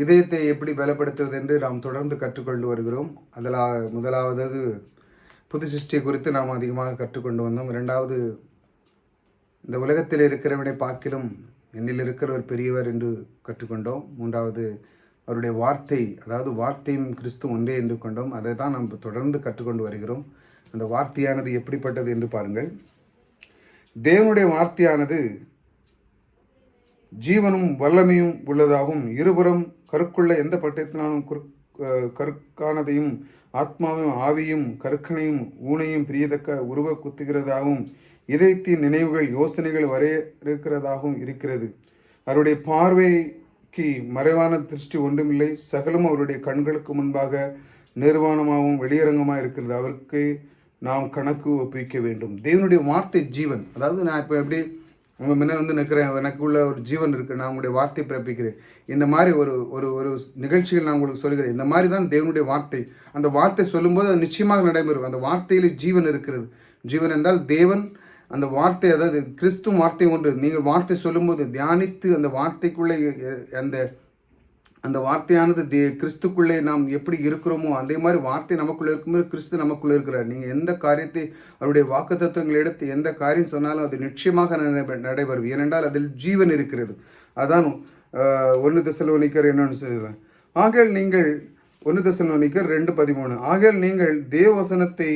இதயத்தை எப்படி பலப்படுத்துவது என்று நாம் தொடர்ந்து கற்றுக்கொண்டு வருகிறோம். அதில் முதலாவது புது சிருஷ்டி குறித்து நாம் அதிகமாக கற்றுக்கொண்டு வந்தோம். இரண்டாவது இந்த உலகத்தில் இருக்கிறவனை பார்க்கிலும் என்னில் இருக்கிறவர் பெரியவர் என்று கற்றுக்கொண்டோம். மூன்றாவது அவருடைய வார்த்தை அதாவது வார்த்தையும் கிறிஸ்து ஒன்றே என்று கொண்டோம். அதை தான் நாம் தொடர்ந்து கற்றுக்கொண்டு வருகிறோம். அந்த வார்த்தையானது எப்படிப்பட்டது என்று பாருங்கள். தேவனுடைய வார்த்தையானது ஜீவனும் வல்லமையும் உள்ளதாகவும் இருபுறம் கருக்குள்ள எந்த பட்டத்தினாலும் குறு கருக்கானதையும் ஆத்மாவும் ஆவியும் கற்கனையும் ஊனையும் பிரியதக்க உருவ குத்துகிறதாகவும் இதயத்தின் நினைவுகள் யோசனைகள் வரையறுக்கிறதாகவும் இருக்கிறது. அவருடைய பார்வைக்கு மறைவான திருஷ்டி ஒன்றுமில்லை. சகலும் அவருடைய கண்களுக்கு முன்பாக நிர்வாணமாகவும் வெளியரங்கமாக இருக்கிறது. அவருக்கு நாம் கணக்கு ஒப்புவிக்க வேண்டும். தேவனுடைய வார்த்தை ஜீவன். அதாவது நான் இப்போ எப்படி உங்கள் முன்ன வந்து நிற்கிறேன் எனக்குள்ள ஒரு ஜீவன் இருக்குது நான் உங்களுடைய வார்த்தை பிறப்பிக்கிறேன். இந்த மாதிரி ஒரு ஒரு ஒரு நிகழ்ச்சிகள் நான் உங்களுக்கு சொல்கிறேன். இந்த மாதிரி தான் தேவனுடைய வார்த்தை. அந்த வார்த்தை சொல்லும்போது அது நிச்சயமாக நடைபெறும். அந்த வார்த்தையில் ஜீவன் இருக்கிறது. ஜீவன் என்றால் தேவன். அந்த வார்த்தை அதாவது கிறிஸ்து வார்த்தை ஒன்று. நீங்கள் வார்த்தை சொல்லும்போது தியானித்து அந்த வார்த்தைக்குள்ளே அந்த அந்த வார்த்தையானது தே கிறிஸ்துக்குள்ளே நாம் எப்படி இருக்கிறோமோ அதே மாதிரி வார்த்தை நமக்குள்ளே இருக்கும்போது கிறிஸ்து நமக்குள்ளே இருக்கிறார். நீங்கள் எந்த காரியத்தை அவருடைய வாக்குத்தத்தங்களை எடுத்து எந்த காரியம் சொன்னாலும் அது நிச்சயமாக நடைபெறும். ஏனென்றால் அதில் ஜீவன் இருக்கிறது. அதான் ஒன்று தசலோனிக்கர் என்னன்னு சொல்லுவேன் ஆகையால் நீங்கள் ஒன்று தசலோனிக்கர் ரெண்டு பதிமூணு. ஆகையால் நீங்கள் தேவசனத்தை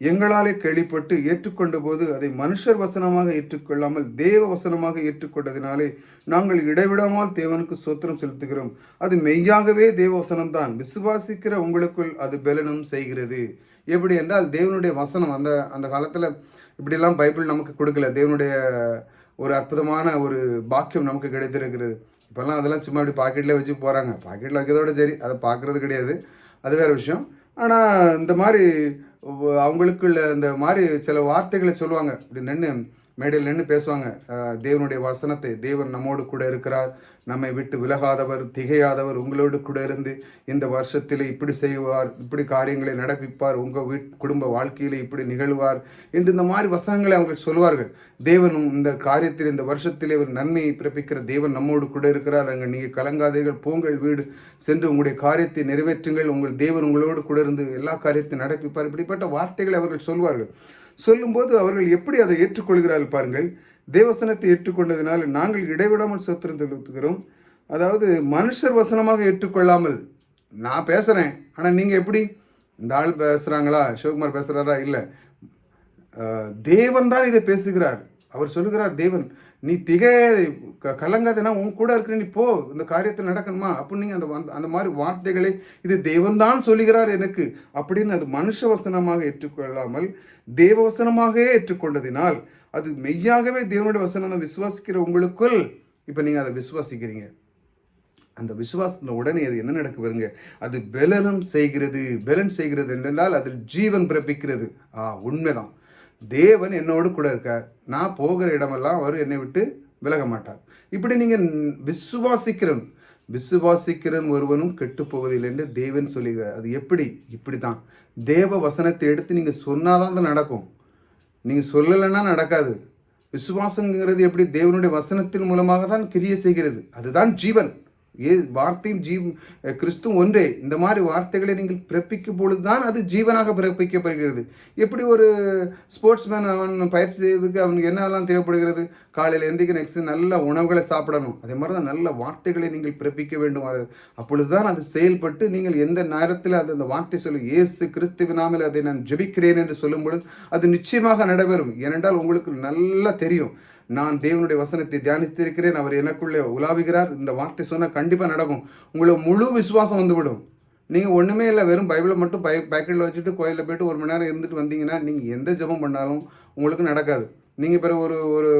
எங்களாலே கேள்விப்பட்டு ஏற்றுக்கொண்ட போது அதை மனுஷர் வசனமாக ஏற்றுக்கொள்ளாமல் தேவ வசனமாக ஏற்றுக்கொண்டதினாலே நாங்கள் இடைவிடாமல் தேவனுக்கு சோத்திரம் செலுத்துகிறோம். அது மெய்யாகவே தேவ வசனம்தான். விசுவாசிக்கிற உங்களுக்குள் அது பலனும் செய்கிறது. எப்படி என்றால் தேவனுடைய வசனம் அந்த அந்த காலத்தில் இப்படிலாம் பைபிள் நமக்கு கொடுக்கல. தேவனுடைய ஒரு அற்புதமான ஒரு பாக்கியம் நமக்கு கிடைத்திருக்கிறது. இப்போல்லாம் அதெல்லாம் சும்மா அப்படி பாக்கெட்டில் வச்சு போகிறாங்க பாக்கெட்டில் வைக்கிறதோட சரி அதை பார்க்குறது கிடையாது. அது வேறு விஷயம். ஆனால் இந்த மாதிரி அவங்களுக்குள்ள இந்த மாதிரி சில வார்த்தைகளை சொல்லுவாங்க. இப்படி நின்று மேடையில் நின்று பேசுவாங்க. தேவனுடைய வசனத்தை தேவன் நம்மோடு கூட இருக்கிறார். நம்மை விட்டு விலகாதவர் திகையாதவர் உங்களோடு கூட இருந்து இந்த வருஷத்தில் இப்படி செய்வார் இப்படி காரியங்களை நடப்பிப்பார் உங்கள் வீட் குடும்ப வாழ்க்கையில் இப்படி நிகழ்வார் என்று இந்த மாதிரி வசனங்களை அவங்க சொல்வார்கள். தேவனும் இந்த காரியத்தில் இந்த வருஷத்திலே ஒரு நன்மையை பிறப்பிக்கிற தேவன் நம்மோடு கூட இருக்கிறார். அங்கே நீங்கள் கலங்காதீர்கள் போங்கள் வீடு சென்று உங்களுடைய காரியத்தை நிறைவேற்றுங்கள். உங்கள் தேவன் உங்களோடு கூட இருந்து எல்லா காரியத்தையும் நடப்பிப்பார். இப்படிப்பட்ட வார்த்தைகளை அவர்கள் சொல்வார்கள். சொல்லும்போது அவர்கள் எப்படி அதை ஏற்றுக்கொள்கிறார்கள் பாருங்கள். தேவசனத்தை ஏற்றுக்கொண்டதினால் நாங்கள் இடைவிடாமல் சோத்திரம் செலுத்துகிறோம். அதாவது மனுஷர் வசனமாக ஏற்றுக்கொள்ளாமல் நான் பேசுகிறேன் ஆனால் நீங்கள் எப்படி? இந்த ஆள் பேசுகிறாங்களா சிவகுமார் பேசுகிறாரா இல்லை. தேவன் தான் இதை பேசுகிறார். அவர் சொல்லுகிறார் தேவன் நீ திகை க கலங்காதனா உன் கூட இருக்கிற நீ போ இந்த காரியத்தை நடக்கணுமா? அப்படின்னு நீங்கள் அந்த அந்த- அந்த மாதிரி வார்த்தைகளை இது தேவன் தான் சொல்லுகிறார் எனக்கு. அப்படின்னு அது மனுஷ வசனமாக ஏற்றுக்கொள்ளாமல் தேவ வசனமாகவே ஏற்றுக்கொண்டதினால் அது மெய்யாகவே தேவனுடைய வசனம் தான் விசுவாசிக்கிற உங்களுக்குள் இப்போ நீங்கள் அதை விசுவாசிக்கிறீங்க. அந்த விசுவாசத்தின் உடனே அது என்ன நடக்கு வருங்க? அது பெலனும் செய்கிறது. பெலன் செய்கிறது என்றால் அதில் ஜீவன் பிறப்பிக்கிறது. ஆ உண்மைதான். தேவன் என்னோடு கூட இருக்கார். நான் போகிற இடமெல்லாம் அவர் என்னை விட்டு விலக மாட்டார். இப்படி நீங்கள் விசுவாசிக்கிறன் விசுவாசிக்கிறன் ஒருவனும் கெட்டு போவதில்லை என்று தேவன் சொல்லுகிறார். அது எப்படி? இப்படி தான் தேவ வசனத்தை எடுத்து நீங்கள் சொன்னாதான் நடக்கும். நீங்கள் சொல்லலைன்னா நடக்காது. விசுவாசங்கிறது எப்படி தேவனுடைய வசனத்தின் மூலமாக தான் கிரியை செய்கிறது? அதுதான் ஜீவன். ஏ வார்த்தையும் ஜீவ் கிறிஸ்து ஒன்றே. இந்த மாதிரி வார்த்தைகளை நீங்கள் பிறப்பிக்கும் பொழுது தான் அது ஜீவனாக பிறப்பிக்கப்படுகிறது. எப்படி ஒரு ஸ்போர்ட்ஸ்மேன் அவன் பயிற்சி செய்வதற்கு அவனுக்கு என்னெல்லாம் தேவைப்படுகிறது? காலையில் எந்திரிக்க நெக்ஸ்ட் நல்ல உணவுகளை சாப்பிடணும். அதே மாதிரி தான் நல்ல வார்த்தைகளை நீங்கள் பிறப்பிக்க வேண்டும் அப்பொழுது தான் அது செயல்பட்டு நீங்கள் எந்த நேரத்தில் அது அந்த வார்த்தை சொல்லி இயேசு கிறிஸ்துவினாமல் அதை நான் ஜெபிக்கிறேன் என்று சொல்லும் பொழுது அது நிச்சயமாக நடைபெறும். ஏனென்றால் உங்களுக்கு நல்லா தெரியும். நான் தேவனுடைய வசனத்தை தியானித்திருக்கிறேன். அவர் எனக்குள்ளே உலாவுகிறார். இந்த வார்த்தை சொன்னால் கண்டிப்பாக நடக்கும். உங்களுக்கு முழு விசுவாசம் வந்துவிடும். நீங்கள் ஒன்றுமே இல்லை வெறும் பைபிளை மட்டும் பை பேக்கெட்டில் வச்சுட்டு கோயிலில் போயிட்டு ஒரு மணி நேரம் இருந்துட்டு வந்தீங்கன்னா நீங்கள் எந்த ஜெபம் பண்ணாலும் உங்களுக்கு நடக்காது. நீங்கள் பிறகு ஒரு ஒரு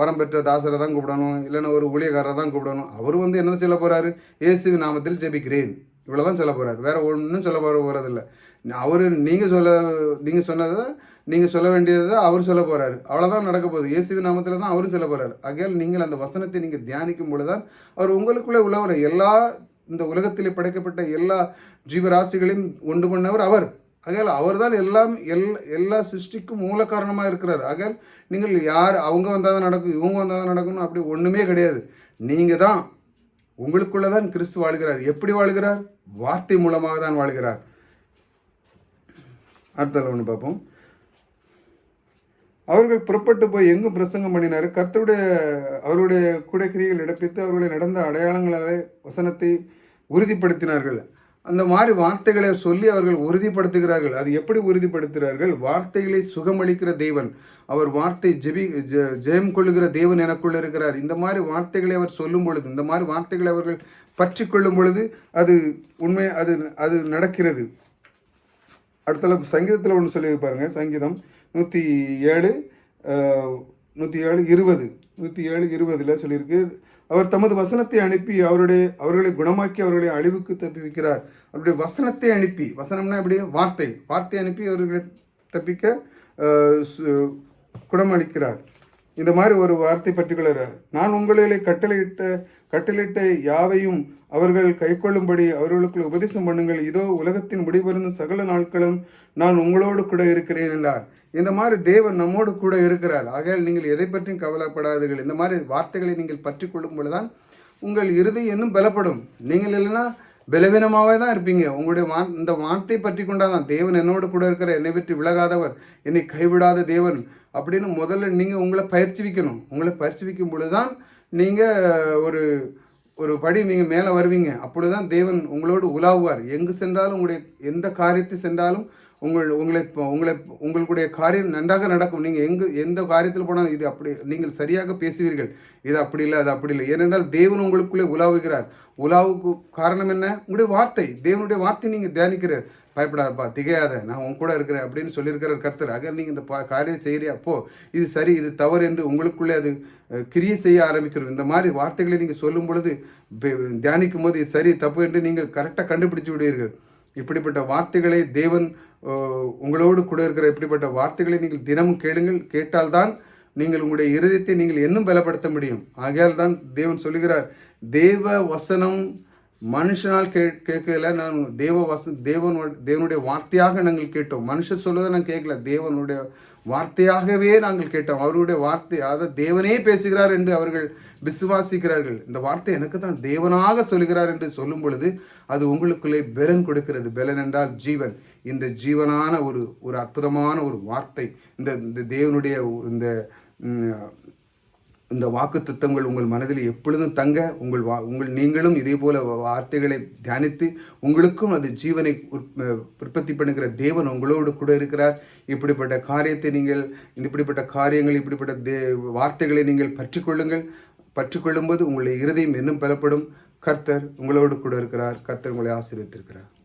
வரம் பெற்ற தாசரை தான் கூப்பிடணும். இல்லைன்னா ஒரு ஊழியக்காரரை தான் கூப்பிடணும். அவர் வந்து என்ன சொல்ல போகிறாரு இயேசு நாமத்தில் ஜெபிக்கிறேன். இவ்வளோ தான் சொல்ல போகிறார் வேறு ஒன்றும் சொல்ல போகிற போகிறதில்ல அவர் நீங்கள் சொல்ல நீங்கள் சொன்னதை நீங்கள் சொல்ல வேண்டியதை அவர் சொல்ல போகிறாரு அவ்வளோதான் நடக்க போகுது. இயேசுவின் நாமத்தில் தான் அவரும் சொல்ல போகிறார் ஆகையால் நீங்கள் அந்த வசனத்தை நீங்கள் தியானிக்கும் பொழுது தான் அவர் உங்களுக்குள்ளே உள்ளவர். எல்லா இந்த உலகத்திலே படைக்கப்பட்ட எல்லா ஜீவராசிகளையும் ஒன்று பண்ணவர் அவர். ஆகையால் அவர்தான் எல்லாம் எல் எல்லா சிருஷ்டிக்கும் மூல காரணமாக இருக்கிறார். ஆகையால் நீங்கள் யார் அவங்க வந்தால் தான் நடக்கும் இவங்க வந்தால் தான் நடக்கணும் அப்படி ஒன்றுமே கிடையாது. நீங்கள் தான் உங்களுக்குள்ள தான் கிறிஸ்து வாழ்கிறார். எப்படி வாழ்கிறார்? வார்த்தை மூலமாக தான் வாழ்கிறார். அடுத்தது ஒன்று பார்ப்போம். அவர்கள் புறப்பட்டு போய் எங்கும் பிரசங்கம் பண்ணினார். கர்த்தருடைய அவருடைய குடைக்கிரிகள் இடப்பித்து அவர்களை நடந்த அடையாளங்களாலே வசனத்தை உறுதிப்படுத்தினார்கள். அந்த மாதிரி வார்த்தைகளை சொல்லி அவர்கள் உறுதிப்படுத்துகிறார்கள். அது எப்படி உறுதிப்படுத்துகிறார்கள்? வார்த்தைகளை சுகமளிக்கிற தேவன். அவர் வார்த்தை ஜெபி ஜெ- ஜெயம் கொள்ளுகிற தேவன் எனக்குள்ள இருக்கிறார். இந்த மாதிரி வார்த்தைகளை அவர் சொல்லும் பொழுது இந்த மாதிரி வார்த்தைகளை அவர்கள் பற்றி கொள்ளும் பொழுது அது உண்மை அது அது நடக்கிறது. அடுத்தல சங்கீதத்தில் ஒன்று சொல்லி பாருங்க. சங்கீதம் நூற்றி ஏழு நூற்றி ஏழு இருபது. நூற்றி ஏழு இருபதில் சொல்லியிருக்கு அவர் தமது வசனத்தை அனுப்பி அவருடைய அவர்களை குணமாக்கி அவர்களை அழிவுக்கு தப்பிக்கிறார் அவருடைய வசனத்தை அனுப்பி வசனம்னா எப்படி? வார்த்தை. வார்த்தை அனுப்பி அவர்களை தப்பிக்க குணமளிக்கிறார். இந்த மாதிரி ஒரு வார்த்தை பர்டிகுலர்? நான் உங்களிலே கட்டளையிட்ட கட்டளிட்ட யாவையும் அவர்கள் கைக்கொள்ளும்படி அவர்களுக்கு உபதேசம் பண்ணுங்கள். இதோ உலகத்தின் முடிவிருந்த சகல நாட்களும் நான் உங்களோடு கூட இருக்கிறேன் என்றார். இந்த மாதிரி தேவன் நம்மோடு கூட இருக்கிறார். ஆகையால் நீங்கள் எதை பற்றியும் கவலைப்படாதீர்கள். இந்த மாதிரி வார்த்தைகளை நீங்கள் பற்றி கொள்ளும் பொழுதுதான் உங்கள் இறுதி இன்னும் பலப்படும். நீங்கள் இல்லைன்னா பலவீனமாகவே தான் இருப்பீங்க. உங்களுடைய வா இந்த வார்த்தை பற்றி கொண்டாதான் தேவன் என்னோடு கூட இருக்கிற என்னை பற்றி விலகாதவர். என்னை கைவிடாத தேவன். அப்படின்னு முதல்ல நீங்கள் உங்களை பயிற்சி வைக்கணும் உங்களை பயிற்சிவிக்கும் பொழுது தான் நீங்கள் ஒரு ஒரு படி நீங்கள் மேலே வருவீங்க. அப்பொழுதுதான் தேவன் உங்களோடு உலாவுவார். எங்கு சென்றாலும் உங்களுடைய எந்த காரியத்தை சென்றாலும் உங்கள் உங்களை இப்போ உங்களை உங்களுடைய காரியம் நன்றாக நடக்கும். நீங்கள் எங்கு எந்த காரியத்தில் போனாலும் இது அப்படி நீங்கள் சரியாக பேசுவீர்கள். இது அப்படி இல்லை அது அப்படி இல்லை. ஏனென்றால் தேவன் உங்களுக்குள்ளே உலாவுகிறார். உலாவுக்கு காரணம் என்ன? உங்களுடைய வார்த்தை. தேவனுடைய வார்த்தை நீங்கள் தியானிக்கிறார். பயப்படாதப்பா திகையாத. நான் உன் கூட இருக்கிறேன் அப்படின்னு சொல்லியிருக்கிற கர்த்தர் ஆக நீங்கள் இந்த பா காரியம் செய்கிறியா அப்போ இது சரி இது தவறு என்று உங்களுக்குள்ளே அது கிரியை செய்ய ஆரம்பிக்கிறோம். இந்த மாதிரி வார்த்தைகளை நீங்கள் சொல்லும் பொழுது தியானிக்கும் போது இது சரி தப்பு என்று நீங்கள் கரெக்டாக கண்டுபிடிச்சு விடுவீர்கள். இப்படிப்பட்ட வார்த்தைகளை தேவன் உங்களோடு கூட இருக்கிற இப்படிப்பட்ட வார்த்தைகளை நீங்கள் தினமும் கேளுங்கள். கேட்டால்தான் நீங்கள் உங்களுடைய இருதயத்தை நீங்கள் இன்னும் பலப்படுத்த முடியும். ஆகையால் தான் தேவன் சொல்லுகிறார் தேவ வசனம் மனுஷனால் கே கேட்கல நான் தேவ வச தேவன் தேவனுடைய வார்த்தையாக நாங்கள் கேட்டோம். மனுஷர் சொல்வதை நான் கேட்கல தேவனுடைய வார்த்தையாகவே நாங்கள் கேட்டோம். அவருடைய வார்த்தை அதாவது தேவனே பேசுகிறார் என்று அவர்கள் விசுவாசிக்கிறார்கள். இந்த வார்த்தை எனக்கு தான் தேவனாக சொல்கிறார் என்று சொல்லும் பொழுது அது உங்களுக்குள்ளே பெலன் கொடுக்கிறது. பெலன் என்றால் ஜீவன். இந்த ஜீவனான ஒரு ஒரு அற்புதமான ஒரு வார்த்தை. இந்த இந்த தேவனுடைய இந்த இந்த வாக்கு தத்துவங்கள் உங்கள் மனதில் எப்பொழுதும் தங்க உங்கள் வா உங்கள் நீங்களும் இதே போல வார்த்தைகளை தியானித்து உங்களுக்கும் அது ஜீவனை உற்பத்தி பண்ணுகிற தேவன் உங்களோடு கூட இருக்கிறார். இப்படிப்பட்ட காரியத்தை நீங்கள் இந்த இப்படிப்பட்ட காரியங்கள் இப்படிப்பட்ட தே வார்த்தைகளை நீங்கள் பற்றிக்கொள்ளுங்கள். பற்றிக்கொள்ளும்போது உங்களுடைய இருதயம் இன்னும் பலப்படும். கர்த்தர் உங்களோடு கூட இருக்கிறார். கர்த்தர் உங்களை ஆசீர்வித்திருக்கிறார்